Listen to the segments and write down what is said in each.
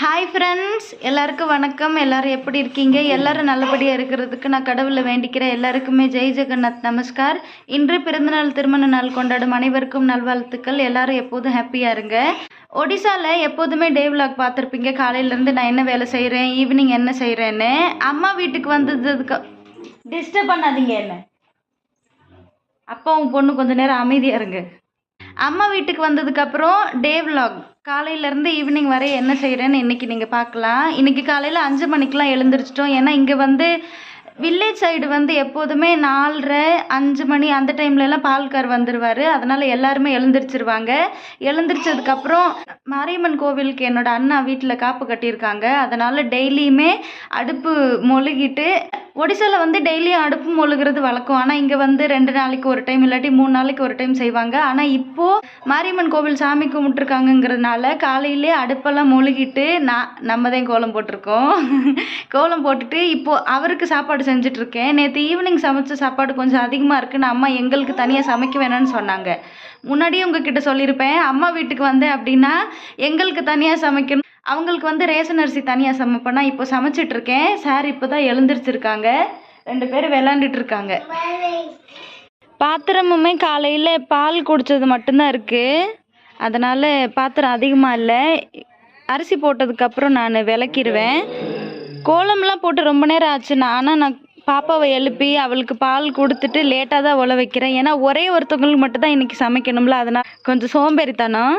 Hi friends எல்லாருக்கும் வணக்கம். எல்லாரும் எப்படி இருக்கீங்க? எல்லாரும் நல்லபடியாக இருக்கிறதுக்கு நான் கடவுளை வேண்டிக்கிறேன். எல்லாருக்குமே ஜெய் ஜெகநாத் நமஸ்கார். இன்று பிறந்தநாள் திருமண நாள் கொண்டாடும் அனைவருக்கும் நல்வாழ்த்துக்கள். எல்லாரும் எப்போதும் ஹாப்பியாக இருங்க. ஒடிசாவில் எப்போதுமே டே விலாக் பார்த்துருப்பீங்க. காலையிலேருந்து நான் என்ன வேலை செய்கிறேன் ஈவினிங் என்ன செய்கிறேன்னு அம்மா வீட்டுக்கு வந்ததுக்கு டிஸ்டர்ப் பண்ணாதீங்க என்ன. அப்பாவும் பொண்ணு கொஞ்சம் நேரம் அமைதியாக இருங்க. அம்மா வீட்டுக்கு வந்ததுக்கப்புறம் டே விலாக் காலையிலேருந்து ஈவினிங் வரை என்ன செய்கிறேன்னு இன்றைக்கி நீங்கள் பார்க்கலாம். இன்றைக்கி காலையில் அஞ்சு மணிக்கெலாம் எழுந்திரிச்சிட்டோம். ஏன்னா இங்கே வந்து வில்லேஜ் சைடு வந்து எப்போதுமே நாலரை அஞ்சு மணி அந்த டைம்லலாம் பால்கார் வந்துடுவார் அதனால் எல்லாருமே எழுந்திரிச்சிருவாங்க. எழுந்திரிச்சதுக்கப்புறம் மாரியம்மன் கோவிலுக்கு என்னோட அண்ணா வீட்டில் காப்பு கட்டியிருக்காங்க. அதனால் டெய்லியுமே அடுப்பு மொழுகிட்டு ஒடிசாவில் வந்து டெய்லியும் அடுப்பு மொழுகிறது வழக்கம். ஆனால் இங்கே வந்து ரெண்டு நாளைக்கு ஒரு டைம் இல்லாட்டி மூணு நாளைக்கு ஒரு டைம் செய்வாங்க. ஆனால் இப்போது மாரியம்மன் கோவில் சாமி கும்பிட்டுருக்காங்கங்கிறதுனால காலையிலே அடுப்பெல்லாம் மொழுகிட்டு நான் நம்ம தான் கோலம் போட்டிருக்கோம். கோலம் போட்டுட்டு இப்போது அவருக்கு சாப்பாடு செஞ்சிட்ருக்கேன். நேற்று ஈவினிங் சமைச்ச சாப்பாடு கொஞ்சம் அதிகமாக இருக்குன்னு அம்மா எங்களுக்கு தனியாக சமைக்க வேணாம்னு சொன்னாங்க. முன்னாடியே உங்ககிட்ட சொல்லியிருப்பேன். அம்மா வீட்டுக்கு வந்தேன் அப்படின்னா எங்களுக்கு தனியாக சமைக்கணும். அவங்களுக்கு வந்து ரேஷன் அரிசி தனியாக சமைப்பேன்னா இப்போ சமைச்சிட்ருக்கேன். சார் இப்போ தான் எழுந்திரிச்சிருக்காங்க. ரெண்டு பேரும் விளாண்டுட்டு இருக்காங்க பாத்திரமுமே காலையில் பால் குடித்தது மட்டும்தான் இருக்குது அதனால் பாத்திரம் அதிகமாக இல்லை. அரிசி போட்டதுக்கப்புறம் நான் விளக்கிடுவேன் கோலம்லாம் போட்டு ரொம்ப நேரம் ஆச்சுண்ணா. ஆனால் நான் பாப்பாவை எழுப்பி அவளுக்கு பால் கொடுத்துட்டு லேட்டாக தான் உழ வைக்கிறேன். ஏன்னா ஒரே ஒருத்தவங்களுக்கு மட்டும் தான் இன்றைக்கி சமைக்கணும்ல அதனால் கொஞ்சம் சோம்பேறித்தனம்.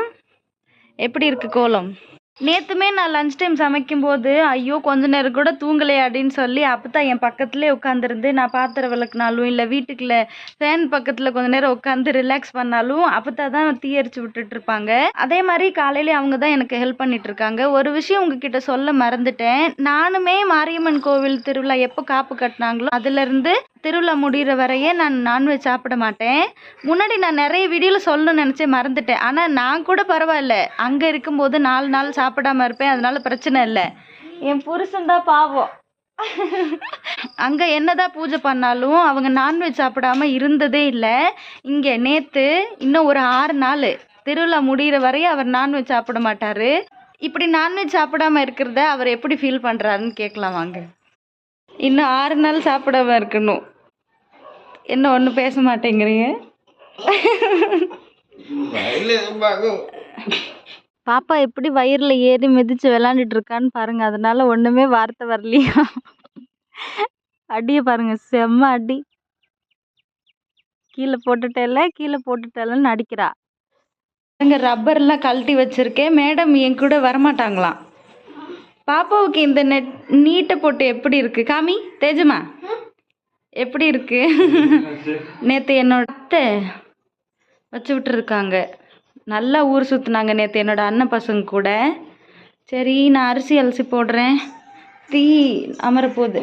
எப்படி இருக்குது கோலம்? நேற்றுமே நான் லஞ்ச் டைம் சமைக்கும்போது ஐயோ கொஞ்ச நேரம் கூட தூங்கலையே அப்படின்னு சொல்லி அப்போ தான் என் பக்கத்துலேயே உட்காந்துருந்து நான் பாத்திரம் விளக்குனாலும் இல்லை வீட்டுக்குள்ள ஃபேன் பக்கத்தில் கொஞ்ச நேரம் உட்காந்து ரிலாக்ஸ் பண்ணாலும் அப்போ தான் தீ விட்டுட்டு இருப்பாங்க. அதே மாதிரி காலையிலே அவங்க தான் எனக்கு ஹெல்ப் பண்ணிட்டு இருக்காங்க. ஒரு விஷயம் உங்ககிட்ட சொல்ல மறந்துட்டேன். நானுமே மாரியம்மன் கோவில் திருவிழா எப்போ காப்பு கட்டினாங்களோ அதுலேருந்து திருவிழா முடிகிற வரையே நான் நான்வெஜ் சாப்பிட மாட்டேன். முன்னாடி நான் நிறைய வீடியோவில் சொல்லணும்னு நினச்சேன் மறந்துட்டேன். ஆனால் நான் கூட பரவாயில்ல. அங்கே இருக்கும்போது நாலு நாள் சாப்பிடாம இருப்பேன். அதனால பிரச்சனை இல்லை. என் புருஷன் தான் பாவம். அங்கே என்னதான் பூஜை பண்ணாலும் அவங்க நான்வெஜ் சாப்பிடாம இருந்ததே இல்லை. இங்கே நேற்று இன்னும் ஒரு ஆறு நாள் திருவிழா முடிகிற வரையும் அவர் நான்வெஜ் சாப்பிட மாட்டார். இப்படி நான்வெஜ் சாப்பிடாம இருக்கிறத அவர் எப்படி ஃபீல் பண்ணுறாருன்னு கேட்கலாம் வாங்க. இன்னும் ஆறு நாள் சாப்பிடாம இருக்கணும். என்ன ஒன்றும் பேச மாட்டேங்கிறீங்க? பாப்பா எப்படி வயிறில் ஏறி மிதிச்சு விளாண்டுட்டு இருக்கான்னு பாருங்க. அதனால ஒன்றுமே வார்த்தை வரலையா? அடியை பாருங்க. செம்ம அடி. கீழே போட்டுட்டேல கீழே போட்டுட்டேலன்னு அடிக்கிறா. இங்க ரப்பர்லாம் கழட்டி வச்சிருக்கேன். மேடம் என் கூட வரமாட்டாங்களாம் பாப்பாவுக்கு இந்த நெட் நீட்டை போட்டு எப்படி இருக்கு? காமி தேஜமா? எப்படி இருக்கு? நேற்று என்னோட அத்தை வச்சு விட்டுருக்காங்க. நல்லா ஊர் சுற்றுனாங்க நேற்று என்னோட அண்ணன் பசங்க கூட. சரி நான் அரிசி அலசி போடுறேன். தீ அமரப்போகுது.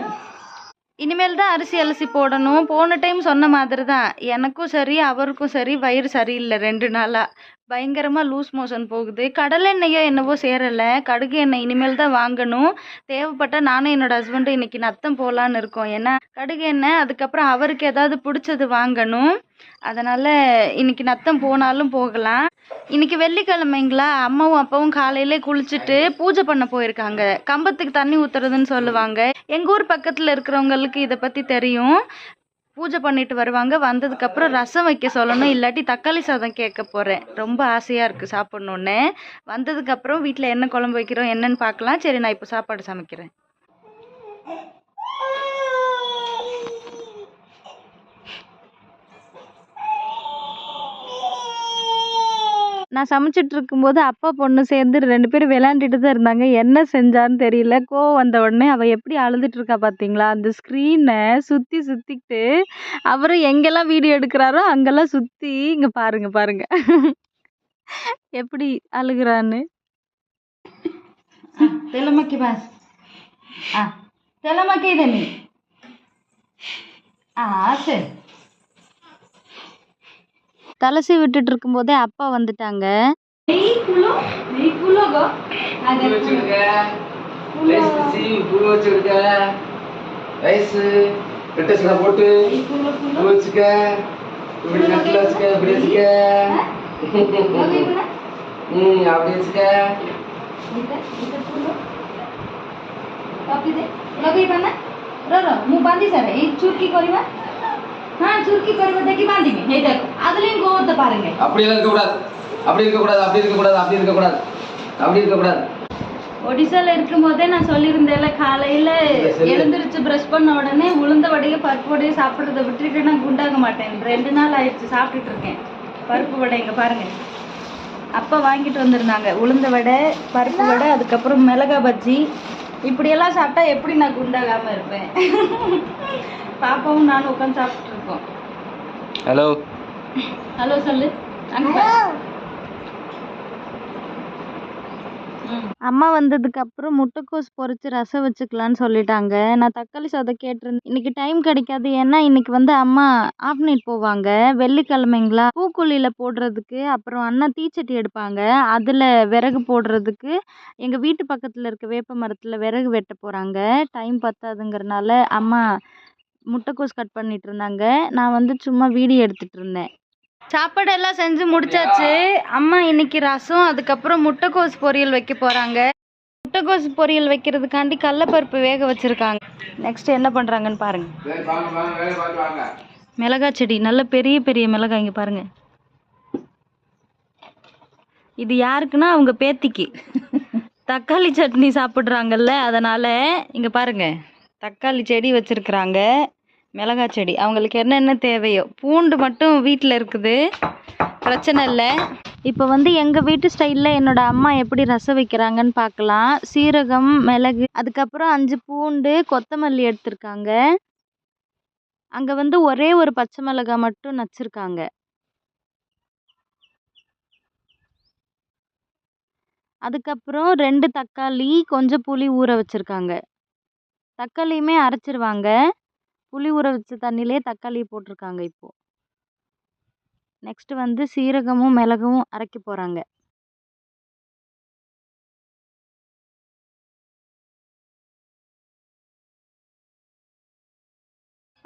இனிமேல் தான் அரிசி அலசி போடணும். போன டைம் சொன்ன மாதிரி தான் எனக்கும் சரி அவருக்கும் சரி வயிறு சரியில்லை ரெண்டு நாளாக பயங்கரமாக லூஸ் மோஷன் போகுது. கடலெண்ணெயோ என்னவோ சேரலை. கடுகு எண்ணெய் இனிமேல் தான் வாங்கணும். தேவைப்பட்டால் நானும் என்னோட ஹஸ்பண்டும் இன்றைக்கி நத்தம் போகலான்னு இருக்கோம். ஏன்னா கடுகு எண்ணெய் அதுக்கப்புறம் அவருக்கு ஏதாவது பிடிச்சது வாங்கணும். அதனால் இன்னைக்கு நத்தம் போனாலும் போகலாம். இன்னைக்கு வெள்ளிக்கிழமைங்களா? அம்மாவும் அப்பாவும் காலையிலே குளிச்சுட்டு பூஜை பண்ண போயிருக்காங்க. கம்பத்துக்கு தண்ணி ஊற்றுறதுன்னு சொல்லுவாங்க. எங்கள் ஊர் பக்கத்தில் இருக்கிறவங்களுக்கு இதை பற்றி தெரியும். பூஜை பண்ணிட்டு வருவாங்க. வந்ததுக்கப்புறம் ரசம் வைக்க சொல்லணும். இல்லாட்டி தக்காளி சாதம் கேட்க போகிறேன் ரொம்ப ஆசையாக இருக்குது சாப்பிட்ணுன்னு வந்ததுக்கப்புறம் வீட்டில் என்ன குழம்பு வைக்கிறோம் என்னன்னு பார்க்கலாம். சரி நான் இப்போ சாப்பாடு சமைக்கிறேன். நான் சமைச்சிட்டு இருக்கும்போது அப்பா பொண்ணு சேர்ந்து ரெண்டு பேரும் விளையாண்டுட்டு தான் இருந்தாங்க என்ன செஞ்சான்னு தெரியல கோவம் வந்த உடனே அவள் எப்படி அழுதுட்டு இருக்கா பார்த்தீங்களா அந்த ஸ்க்ரீனை சுற்றி சுற்றிக்கிட்டு அவரும் எங்கெல்லாம் வீடியோ எடுக்கிறாரோ அங்கெல்லாம் சுற்றி இங்கே பாருங்க பாருங்க எப்படி அழுகுறான்னு తెల్లమక్కి బాస్ తెల్లమక్కి ఇదండి சரி தலசி விட்டுட்டு இருக்கும்போதே அப்பா வந்துட்டாங்க ரைஸ் ரெட்டஸ்லாம் போட்டு பூ வச்சுக்க இப்படி நட்டில் வச்சுக்க இப்படி வச்சுக்க ம் அப்படி வச்சுக்க ପପି ଦେ ଲଗେଇ ପାନା ର ର ମୁଁ ବାନ୍ଧି ସାରେ ଏଇ ଚୁରକି କରିବା நான் சுருக்கி பருவத்தைக்கு பாந்திங்க ஹே தேக்கோ அதுலயும் கோவத்தை பாருங்க. அப்படி இருக்க கூடாது. அப்படி இருக்க கூடாது அப்படி இருக்க கூடாது அப்படி இருக்க கூடாது. அப்படி இருக்க கூடாது. ஒடிசால இருக்கும் போதே நான் சொல்லியிருந்தேன்ல காலையில எழுந்திருச்சு பிரஷ் பண்ண உடனே உளுந்த வடையை பருப்பு வடையை சாப்பிடுறத விட்டுருக்கேன் நான் குண்டாக மாட்டேன். ரெண்டு நாள் ஆயிடுச்சு சாப்பிட்டுட்டு இருக்கேன். பருப்பு வடை இங்க பாருங்க. அப்பா வாங்கிட்டு வந்திருந்தாங்க. உளுந்த வடை பருப்பு வடை அதுக்கப்புறம் மிளகா பஜ்ஜி. இப்படியெல்லாம் சாப்பிட்டா எப்படி நான் குண்டாகாம இருப்பேன்? பாப்பாவும் நானும் உட்காந்து சாப்பிட்டு இருக்கோம். ஹலோ ஹலோ சொல்லு. அம்மா வந்ததுக்கு அப்புறம் முட்டைக்கோஸ் பொரிச்சு ரசம் வச்சுக்கலான்னு சொல்லிட்டாங்க. நான் தக்காளி சாதம் கேட்டிருந்தேன். இன்னைக்கு டைம் கிடைக்காது. ஏன்னா இன்னைக்கு வந்து அம்மா ஆஃப் நைட் போவாங்க. வெள்ளிக்கிழமைங்களா? பூக்குழியில போடுறதுக்கு அப்புறம் அண்ணா தீச்சட்டி எடுப்பாங்க. அதில் விறகு போடுறதுக்கு எங்கள் வீட்டு பக்கத்தில் இருக்க வேப்ப மரத்தில் விறகு வெட்ட போகிறாங்க டைம் பத்தாதுங்கிறனால அம்மா முட்டைக்கோஸ் கட் பண்ணிட்டு இருந்தாங்க நான் வந்து சும்மா வீடியோ எடுத்துட்டு இருந்தேன் சாப்பாடு எல்லாம் செஞ்சு முடிச்சாச்சு. அம்மா இன்னைக்கு ரசம் அதுக்கப்புறம் முட்டைக்கோஸ் பொரியல் வைக்க போறாங்க. முட்டைக்கோஸ் பொரியல் வைக்கிறதுக்காண்டி கடலப்பருப்பு வேக வச்சிருக்காங்க. நெக்ஸ்ட் என்ன பண்றாங்கன்னு பாருங்க. வேலை வாங்க வாங்க வேலை பார்த்து வாங்க. மிளகாய் செடி நல்ல பெரிய பெரிய மிளகாய் இங்க பாருங்க. இது யாருக்குன்னா அவங்க பேத்திக்கு. தக்காளி சட்னி சாப்பிட்றாங்கல்ல அதனால இங்க பாருங்க. தக்காளி செடி வச்சுருக்குறாங்க மிளகாய் செடி. அவங்களுக்கு என்னென்ன தேவையோ. பூண்டு மட்டும் வீட்டில் இருக்குது. பிரச்சனை இல்லை. இப்போ வந்து எங்கள் வீட்டு ஸ்டைலில் என்னோட அம்மா எப்படி ரசம் வைக்கிறாங்கன்னு பார்க்கலாம். சீரகம் மிளகு அதுக்கப்புறம் அஞ்சு பூண்டு கொத்தமல்லி எடுத்திருக்காங்க. அங்கே வந்து ஒரே ஒரு பச்சை மிளகாய் மட்டும் நச்சிருக்காங்க. அதுக்கப்புறம் ரெண்டு தக்காளி கொஞ்சம் புளி ஊற வச்சுருக்காங்க. தக்காளியுமே அரைச்சிருவாங்க. புளி ஊற வச்ச தண்ணியிலே தக்காளி போட்டிருக்காங்க இப்போது நெக்ஸ்ட்டு வந்து சீரகமும் மிளகும் அரைக்க போகிறாங்க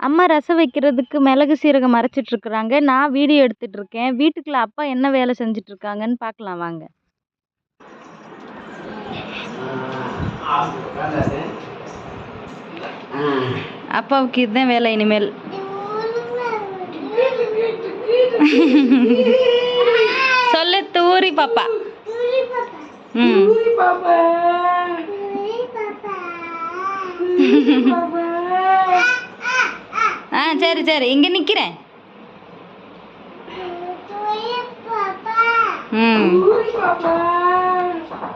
அம்மா ரசம் வைக்கிறதுக்கு மிளகு சீரகம் அரைச்சிட்ருக்குறாங்க. நான் வீடியோ எடுத்துகிட்ருக்கேன் வீட்டுக்குள்ள அப்பா என்ன வேலை செஞ்சிட்ருக்காங்கன்னு பார்க்கலாம் வாங்க. அப்பாவுக்கு இதுதான் வேலை இனிமேல். சொல்லு தூரி பாப்பா. ம். ஆ சரி சரி. இங்க நிக்கிறேன். ம்.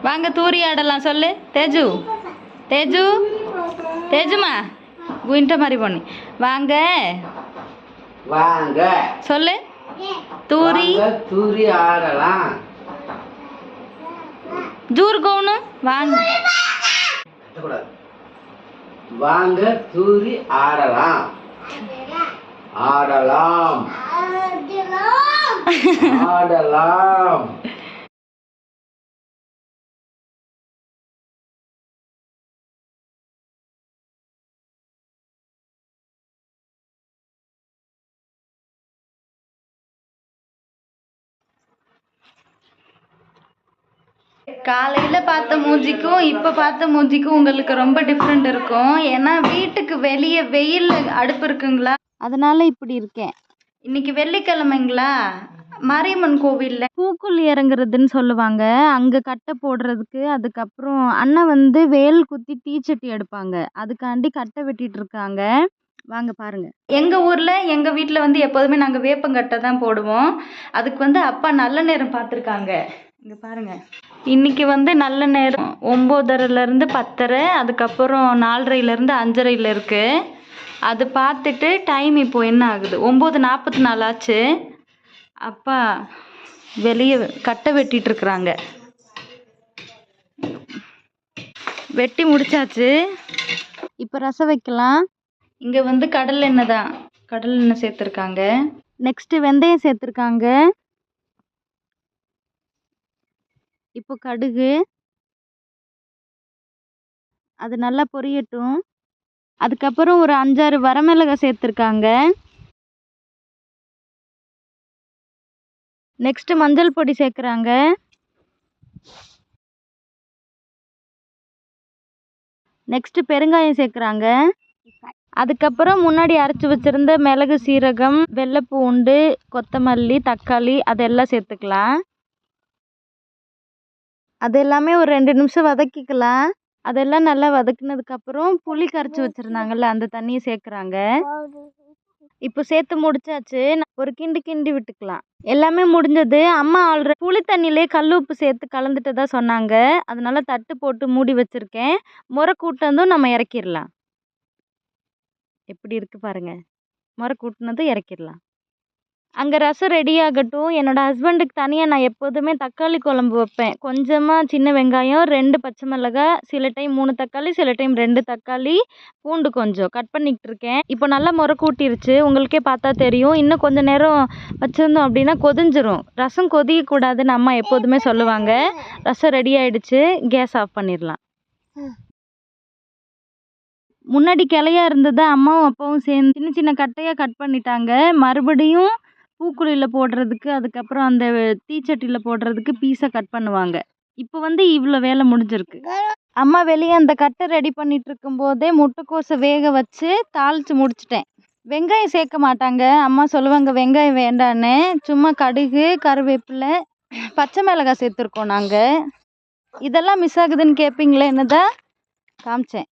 வாங்க தூரி ஆடலாம். சொல்லு. தேஜு. தேஜு. தேஜுமா குயின்ட்ட மாதிரி பொண்ணு. வாங்க. வாங்க. சொல்லு. தூரி. தூரி ஆடலாம். ஜூர் கவுனு வாங்க. வாங்க தூரி ஆடலாம். ஆடலாம். ஆடலாம். காலையில பார்த்த மூஞ்சிக்கும் இப்ப பார்த்த மூஞ்சிக்கும் உங்களுக்கு ரொம்ப டிஃப்ரெண்ட் இருக்கும். ஏன்னா வீட்டுக்கு வெளியே வெயில் அடுப்பு இருக்குங்களா? அதனால இப்படி இருக்கேன். இன்னைக்கு வெள்ளிக்கிழமைங்களா? மாரியம்மன் கோவில்ல. பூக்குழி இறங்குறதுன்னு சொல்லுவாங்க. அங்க கட்டை போடுறதுக்கு அதுக்கப்புறம் அண்ணன் வந்து வேல் குத்தி தீச்சட்டி எடுப்பாங்க. அதுக்காண்டி கட்டை வெட்டிட்டு இருக்காங்க. வாங்க பாருங்க. எங்க ஊர்ல எங்க வீட்ல வந்து எப்போதுமே நாங்க வேப்பங்கட்டை தான் போடுவோம். அதுக்கு வந்து அப்பா நல்ல நேரம் பார்த்துருக்காங்க. இங்க பாருங்க. இன்னைக்கு வந்து நல்ல நேரம். ஒம்போதரைல இருந்து பத்தரை அதுக்கப்புறம் நாலரைல இருந்து இருக்குது இருக்கு. அது பார்த்துட்டு டைம் இப்போ என்ன ஆகுது? ஒம்பது நாற்பத்தி நாலு ஆச்சு. அப்பா வெளியே கட்டை வெட்டிட்டு இருக்கிறாங்க. வெட்டி முடிச்சாச்சு. இப்போ ரசம் வைக்கலாம். இங்கே வந்து கடல் எண்ணெய் தான். கடல் எண்ணெய் சேர்த்துருக்காங்க. நெக்ஸ்ட் வெந்தயம் சேர்த்துருக்காங்க. இப்போ கடுகு. அது நல்லா பொரியட்டும். அதுக்கப்புறம் ஒரு அஞ்சாறு வரமிளகாய் சேர்த்துருக்காங்க. நெக்ஸ்ட்டு மஞ்சள் பொடி சேர்க்குறாங்க. நெக்ஸ்ட்டு பெருங்காயம் சேர்க்குறாங்க. அதுக்கப்புறம் முன்னாடி அரைச்சி வச்சிருந்த மிளகு சீரகம் வெள்ளைப்பூண்டு கொத்தமல்லி தக்காளி அதெல்லாம் சேர்த்துக்கலாம். அது எல்லாமே ஒரு ரெண்டு நிமிஷம் வதக்கிக்கலாம். அதெல்லாம் நல்லா வதக்குனதுக்கப்புறம் புளி கரைச்சி வச்சுருந்தாங்கல்ல அந்த தண்ணியை சேர்க்குறாங்க. இப்போ சேர்த்து முடிச்சாச்சு ஒரு கிண்டு கிண்டி விட்டுக்கலாம். எல்லாமே முடிஞ்சது. அம்மா ஆல்ரெடி புளி தண்ணியிலே கல் உப்பு சேர்த்து கலந்துட்டதா சொன்னாங்க. அதனால தட்டு போட்டு மூடி வச்சிருக்கேன். முறை கூட்டந்தும் நம்ம இறக்கிடலாம். எப்படி இருக்கு பாருங்க. முறை கூட்டினதும் இறக்கிடலாம். அங்கே ரசம் ரெடி ஆகட்டும். என்னோடய ஹஸ்பண்டுக்கு தனியாக நான் எப்போதுமே தக்காளி குழம்பு வைப்பேன். கொஞ்சமாக சின்ன வெங்காயம் ரெண்டு பச்சை மிளகாய் சில டைம் மூணு தக்காளி சில டைம் ரெண்டு தக்காளி பூண்டு கொஞ்சம் கட் பண்ணிக்கிட்டு இருக்கேன். இப்போ நல்லா முறை கூட்டிருச்சு உங்களுக்கே பார்த்தா தெரியும். இன்னும் கொஞ்ச நேரம் வச்சுருந்தோம் அப்படின்னா கொதிஞ்சிரும். ரசம் கொதிக்கக்கூடாதுன்னு அம்மா எப்போதுமே சொல்லுவாங்க. ரசம் ரெடி ஆகிடுச்சு கேஸ் ஆஃப் பண்ணிடலாம். முன்னாடி கிளையா இருந்தது அம்மாவும் அப்பாவும் சேர்ந்து சின்ன சின்ன கட்டையாக கட் பண்ணிட்டாங்க. மறுபடியும் பூக்குழியில் போடுறதுக்கு அதுக்கப்புறம் அந்த தீச்சட்டியில் போடுறதுக்கு பீஸை கட் பண்ணுவாங்க. இப்போ வந்து இவ்வளோ வேலை முடிஞ்சிருக்கு. அம்மா வெளியே அந்த கட்டை ரெடி பண்ணிட்டு இருக்கும்போதே முட்டைக்கோஸை வேக வச்சு தாளித்து முடிச்சிட்டேன். வெங்காயம் சேர்க்க மாட்டாங்க. அம்மா சொல்லுவாங்க வெங்காயம் வேண்டான்னு. சும்மா கடுகு கருவேப்பிலை பச்சை மிளகாய் சேர்த்துருக்கோம் நாங்கள் இதெல்லாம் மிஸ் ஆகுதுன்னு கேட்பீங்களே என்னதான் காமிச்சேன்.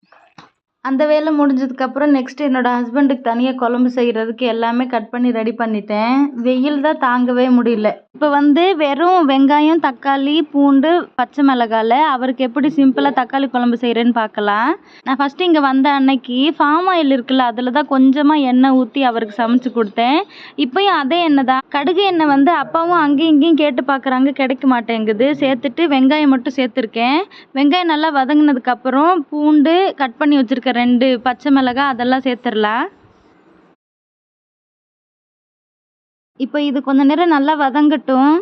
அந்த வேலை முடிஞ்சதுக்கப்புறம் நெக்ஸ்ட்டு என்னோட ஹஸ்பண்டுக்கு தனியாக குழம்பு செய்கிறதுக்கு எல்லாமே கட் பண்ணி ரெடி பண்ணிட்டேன். வெயில் தான் தாங்கவே முடியல. இப்போ வந்து வெறும் வெங்காயம் தக்காளி பூண்டு பச்சை மிளகால அவருக்கு எப்படி சிம்பிளாக தக்காளி குழம்பு செய்கிறேன்னு பார்க்கலாம். நான் ஃபஸ்ட்டு இங்கே வந்த அன்னைக்கு ஃபார்ம் ஆயில் இருக்குல்ல அதில் தான் கொஞ்சமாக எண்ணெய் ஊற்றி அவருக்கு சமைச்சு கொடுத்தேன். இப்போயும் அதே எண்ணெய் தான். கடுகு எண்ணெய் வந்து அப்பாவும் அங்கேயும் இங்கேயும் கேட்டு பார்க்குறாங்க கிடைக்க மாட்டேங்குது. சேர்த்துட்டு வெங்காயம் மட்டும் சேர்த்துருக்கேன். வெங்காயம் நல்லா வதங்கினதுக்கப்புறம் பூண்டு கட் பண்ணி ரெண்டு பச்சை மிளகாய் அதெல்லாம் சேர்த்துடலாம். இப்போ இது கொஞ்ச நேரம் நல்லா வதங்கட்டும்.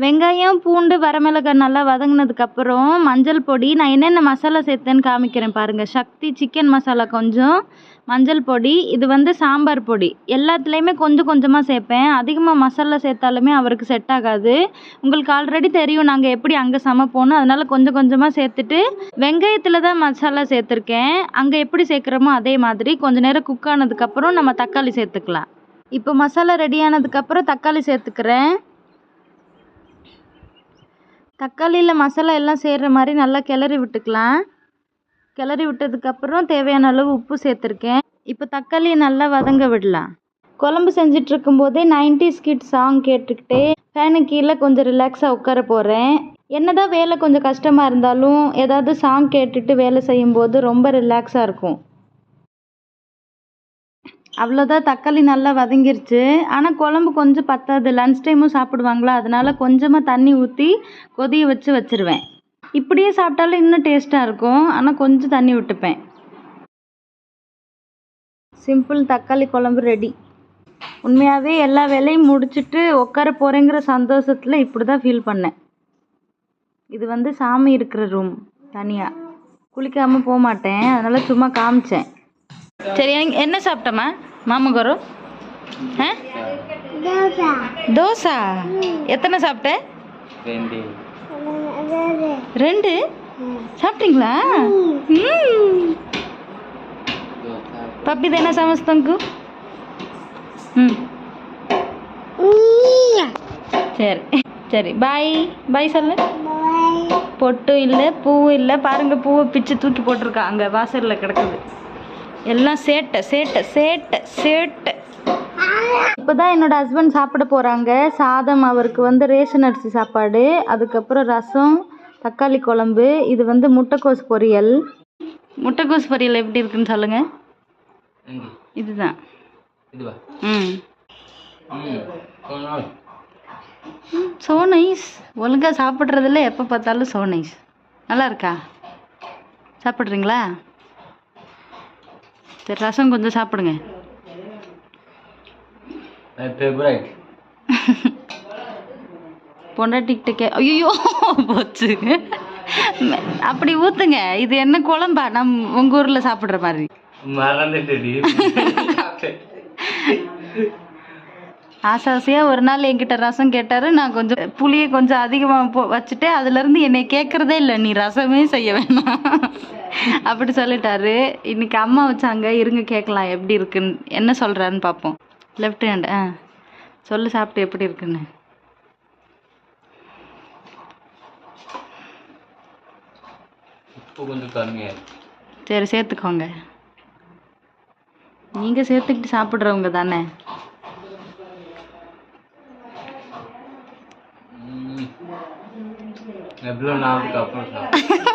வெங்காயம் பூண்டு வரமிளகாய் நல்லா வதங்கினதுக்கப்புறம் மஞ்சள் பொடி. நான் என்னென்ன மசாலா சேர்த்தேன்னு காமிக்கிறேன் பாருங்கள் சக்தி சிக்கன் மசாலா கொஞ்சம் மஞ்சள் பொடி இது வந்து சாம்பார் பொடி. எல்லாத்துலேயுமே கொஞ்சம் கொஞ்சமாக சேர்ப்பேன். அதிகமாக மசாலா சேர்த்தாலுமே அவருக்கு செட் ஆகாது. உங்களுக்கு ஆல்ரெடி தெரியும் நாங்கள் எப்படி அங்கே சமைப்போன்னு அதனால கொஞ்சம் கொஞ்சமாக சேர்த்துட்டு வெங்காயத்தில் தான் மசாலா சேர்த்துருக்கேன். அங்கே எப்படி சேர்க்குறோமோ அதே மாதிரி கொஞ்ச நேரம் குக் ஆனதுக்கப்புறம் நம்ம தக்காளி சேர்த்துக்கலாம். இப்போ மசாலா ரெடி ஆனதுக்கப்புறம் தக்காளி சேர்த்துக்கிறேன். தக்காளியில் மசாலா எல்லாம் சேர்கிற மாதிரி நல்லா கிளறி விட்டுக்கலாம். கிளறி விட்டதுக்கப்புறம் தேவையான அளவு உப்பு சேர்த்துருக்கேன். இப்போ தக்காளியை நல்லா வதங்க விடலாம். குழம்பு செஞ்சுட்டு இருக்கும்போதே நைன்டிஸ் கிட் சாங் கேட்டுக்கிட்டே ஃபேனு கீழே கொஞ்சம் ரிலாக்ஸாக உட்கார போகிறேன் என்னதான் வேலை கொஞ்சம் கஷ்டமாக இருந்தாலும் ஏதாவது சாங் கேட்டுட்டு வேலை செய்யும்போது ரொம்ப ரிலாக்ஸாக இருக்கும். அவ்வளோதான் தக்காளி நல்லா வதங்கிருச்சு. ஆனால் குழம்பு கொஞ்சம் பத்தாது. லன்ச் டைமும் சாப்பிடுவாங்களா? அதனால கொஞ்சமாக தண்ணி ஊற்றி கொதிய வச்சு வச்சிருவேன். இப்படியே சாப்பிட்டாலும் இன்னும் டேஸ்ட்டாக இருக்கும். ஆனால் கொஞ்சம் தண்ணி விட்டுப்பேன். சிம்பிள் தக்காளி குழம்பு ரெடி உண்மையாகவே எல்லா வேலையும் முடிச்சுட்டு உட்கார போகிறேங்கிற சந்தோஷத்தில் இப்படி தான் ஃபீல் பண்ணேன். இது வந்து சாமி இருக்கிற ரூம் தனியாக குளிக்காமல் போக மாட்டேன் அதனால் சும்மா காமிச்சேன். சரி எனக்கு என்ன சாப்பிட்டம்மா மாமகரம் ஆ தோசா எத்தனை சாப்பிட்ட ரெண்டு ரெண்டு சாப்பிட்டீங்களா ம் పప్పి దేనా సమస్తంకు சரி சரி பாய் பாய் சொல்லு பொட்டு இல்லை பூ இல்லை பாருங்க பூவை பிச்சு தூக்கி போட்டிருக்கா அங்கே வாசலில் கிடக்குது எல்லாம் சேட்டை சேட்டை சேட்டை சேட்டை. இப்போ தான் என்னோட ஹஸ்பண்ட் சாப்பிட போகிறாங்க சாதம் அவருக்கு வந்து ரேஷன் அரிசி சாப்பாடு. அதுக்கப்புறம் ரசம் தக்காளி குழம்பு இது வந்து முட்டைக்கோஸ் பொரியல். முட்டைக்கோஸ் பொரியல் எப்படி இருக்குன்னு சொல்லுங்கள் இதுதான். ம். ஸோ நைஸ் ஒழுங்காக சாப்பிட்றதுல எப்போ பார்த்தாலும் ஸோ நைஸ் நல்லா இருக்கா? சாப்பிட்றீங்களா? சரி ரசம் கொஞ்சம் சாப்பிடுங்க. பொண்டாட்டிக்கிட்ட ஐயோ போச்சு. அப்படி ஊற்றுங்க இது என்ன குழம்பா? நம் உங்கள் ஊரில் சாப்பிட்ற மாதிரி. ஆசை ஆசையாக ஒரு நாள் என்கிட்ட ரசம் கேட்டார். நான் கொஞ்சம் புளியை கொஞ்சம் அதிகமாக போ வச்சுட்டு அதுலேருந்து என்னை கேட்குறதே இல்லை. நீ ரசமே செய்ய வேணாம். அப்படி சொல்லிட்டாரு. இன்னைக்கு அம்மா வச்சாங்க இருங்க கேட்கலாம் எப்படி இருக்குன்னு. என்ன சொல்கிறாருன்னு பார்ப்போம். லெஃப்ட் ஹேண்ட் ஆ. சொல்லு சாப்பிட்டு எப்படி இருக்குன்னு. சரி சேர்த்துக்கோங்க. நீங்கள் சேர்த்துக்கிட்டு சாப்பிட்றவங்க தானே. எவ்வளோ நாளுக்கு அப்புறம்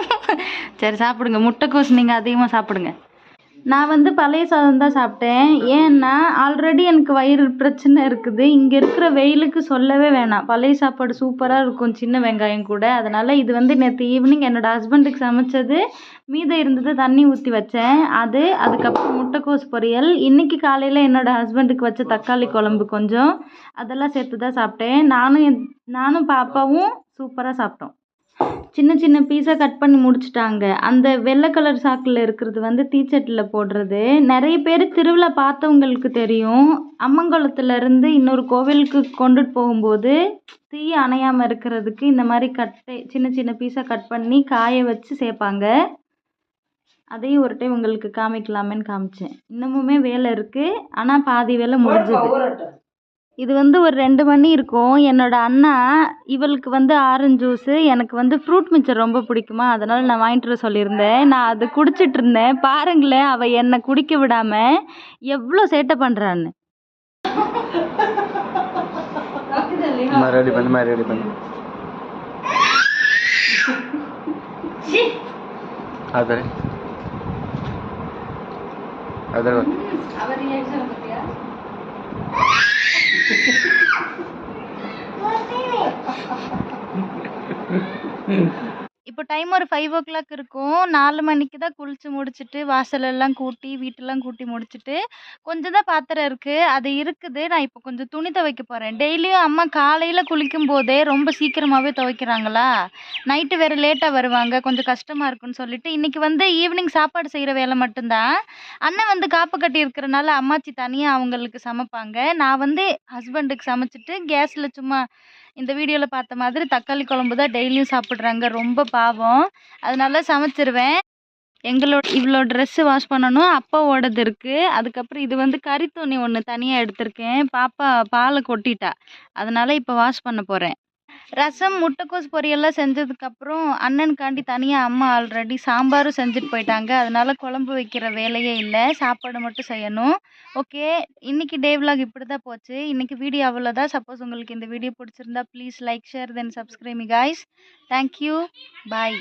சரி சாப்பிடுங்க. முட்டைக்கோஸ் நீங்கள் அதிகமாக சாப்பிடுங்க. நான் வந்து பழைய சாதம் தான் சாப்பிட்டேன். ஏன்னா ஆல்ரெடி எனக்கு வயிறு பிரச்சனை இருக்குது. இங்கே இருக்கிற வெயிலுக்கு சொல்லவே வேணாம். பழைய சாப்பாடு சூப்பராக இருக்கும் சின்ன வெங்காயம் கூட. அதனால் இது வந்து நேற்று ஈவினிங் என்னோடய ஹஸ்பண்டுக்கு சமைச்சது. மீதம் இருந்தது தண்ணி ஊற்றி வச்சேன். அது அதுக்கப்புறம் முட்டைக்கோஸ் பொரியல். இன்றைக்கி காலையில் என்னோட ஹஸ்பண்டுக்கு வச்ச தக்காளி குழம்பு கொஞ்சம். அதெல்லாம் சேர்த்து தான் சாப்பிட்டேன். நானும் என் நானும் பாப்பாவும் சூப்பராக சாப்பிட்டோம். சின்ன சின்ன பீஸாக கட் பண்ணி முடிச்சிட்டாங்க. அந்த வெள்ளை கலர் சாக்கில் இருக்கிறது வந்து தீச்சட்டியில் போடுறது. நிறைய பேர் திருவிழா பார்த்தவங்களுக்கு தெரியும். அம்மங்குளத்துல இருந்து இன்னொரு கோவிலுக்கு கொண்டுட்டு போகும்போது தீ அணையாமல் இருக்கிறதுக்கு இந்த மாதிரி கட்டை சின்ன சின்ன பீஸாக கட் பண்ணி காய வச்சு சேர்ப்பாங்க. அதையும் ஒரு டைம் உங்களுக்கு காமிக்கலாமேன்னு காமிச்சேன். இன்னமுமே வேலை இருக்குது ஆனால் பாதி வேலை முடிஞ்சது. இது வந்து ஒரு ரெண்டு மணி இருக்கும். என்னோட அண்ணா இவளுக்கு வந்து ஆரஞ்சு ஜூஸு எனக்கு வந்து ஃப்ரூட் மிக்சர் ரொம்ப பிடிக்குமா? அதனால் நான் வாங்கிட்டு வர சொல்லியிருந்தேன். நான் அது குடிச்சிட்டு இருந்தேன். பாருங்களேன் அவள் என்னை குடிக்க விடாமல் எவ்வளோ சேட்டை பண்ணுறான்னு ரெடி பண்ணு ரெடி பண்ணு. அதே இப்போ டைம் ஒரு ஃபைவ் ஓ கிளாக் இருக்கும். நாலு மணிக்கு தான் குளிச்சு முடிச்சுட்டு வாசலெல்லாம் கூட்டி வீட்டெல்லாம் கூட்டி முடிச்சுட்டு கொஞ்சம் தான் பாத்திரம் இருக்குது அது இருக்குது. நான் இப்போ கொஞ்சம் துணி துவைக்க போகிறேன் டெய்லியும் அம்மா காலையில் குளிக்கும் போதே ரொம்ப சீக்கிரமாகவே துவைக்கிறாங்களா? நைட்டு வேறு லேட்டாக வருவாங்க. கொஞ்சம் கஷ்டமாக இருக்குன்னு சொல்லிட்டு இன்றைக்கி வந்து ஈவினிங் சாப்பாடு செய்கிற வேலை மட்டும்தான். அண்ணன் வந்து காப்பு கட்டி இருக்கிறனால அம்மாச்சி தனியாக அவங்களுக்கு சமைப்பாங்க. நான் வந்து ஹஸ்பண்டுக்கு சமைச்சிட்டு கேஸில் சும்மா இந்த வீடியோவில் பார்த்த மாதிரி தக்காளி குழம்பு தான் டெய்லியும் சாப்பிட்றாங்க. ரொம்ப பாவம். அதனால சமைச்சிருவேன். எங்களோட இவ்வளோ ட்ரெஸ்ஸு வாஷ் பண்ணணும். அப்பாவோடது இருக்குது அதுக்கப்புறம் இது வந்து கறி துணி ஒன்று தனியாக எடுத்திருக்கேன். பாப்பா பாலை கொட்டிட்டா. அதனால் இப்போ வாஷ் பண்ண போகிறேன் ரசம் முட்டைக்கோஸ் பொரியல்லாம் செஞ்சதுக்கப்புறம் அண்ணனுக்காண்டி தனியாக அம்மா ஆல்ரெடி சாம்பாரும் செஞ்சுட்டு போயிட்டாங்க. அதனால குழம்பு வைக்கிற வேலையே இல்லை. சாப்பாடு மட்டும் செய்யணும். ஓகே இன்னைக்கு டே விலாக் இப்படி தான் போச்சு. இன்னைக்கு வீடியோ அவ்வளோதான் சப்போஸ் உங்களுக்கு இந்த வீடியோ பிடிச்சிருந்தா please like share then subscribe guys thank you bye